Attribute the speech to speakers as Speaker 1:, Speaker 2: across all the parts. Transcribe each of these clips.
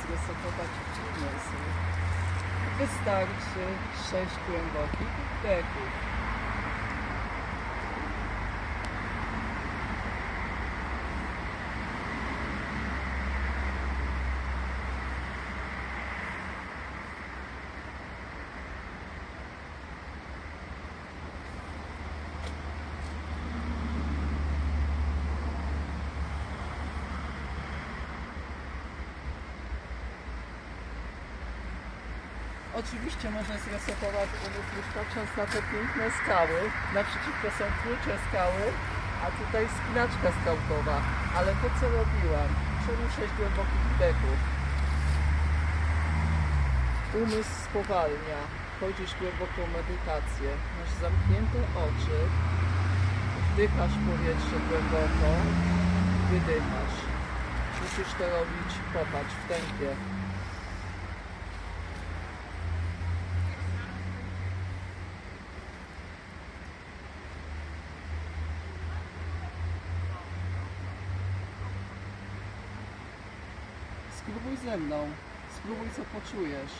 Speaker 1: zresetować umysł. Wystarczy sześć głębokich wdechów. Oczywiście można zresetować umysł patrząc na te piękne skały. Naprzeciwko są klucze skały, a tutaj spinaczka skałkowa. Ale to co robiłam, czemu sześć głębokich wdechów. Umysł spowalnia, wchodzisz głęboką medytację, masz zamknięte oczy, wdychasz powietrze głęboko, wydychasz. Musisz to robić, popatrz, w tempie. Spróbuj ze mną. Spróbuj co poczujesz.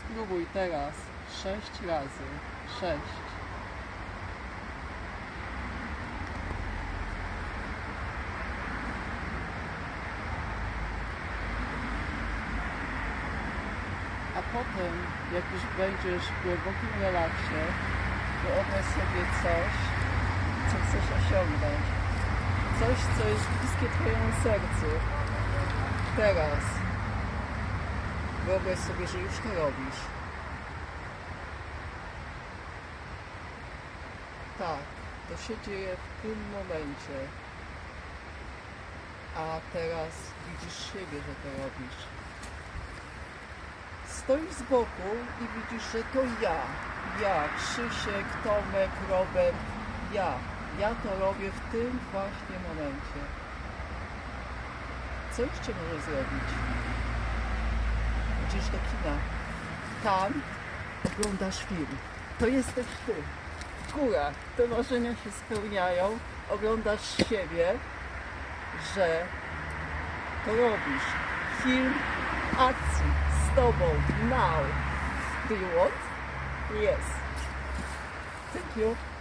Speaker 1: Spróbuj teraz. Sześć razy. Sześć. A potem, jak już będziesz w głębokim relaksie, wyobraź sobie coś, co chcesz osiągnąć. Coś, co jest bliskie Twojemu sercu. Teraz. Wyobraź sobie, że już to robisz. Tak, to się dzieje w tym momencie. A teraz widzisz siebie, że to robisz. Stoisz z boku i widzisz, że to ja. Ja, Krzysiek, Tomek, Robert, ja. Ja to robię w tym właśnie momencie. Co jeszcze możesz zrobić? Idziesz do kina. Tam oglądasz film. To jesteś ty. W górach te marzenia się spełniają. Oglądasz siebie, że to robisz. Film akcji z tobą. Now. Do you want? Yes. Thank you.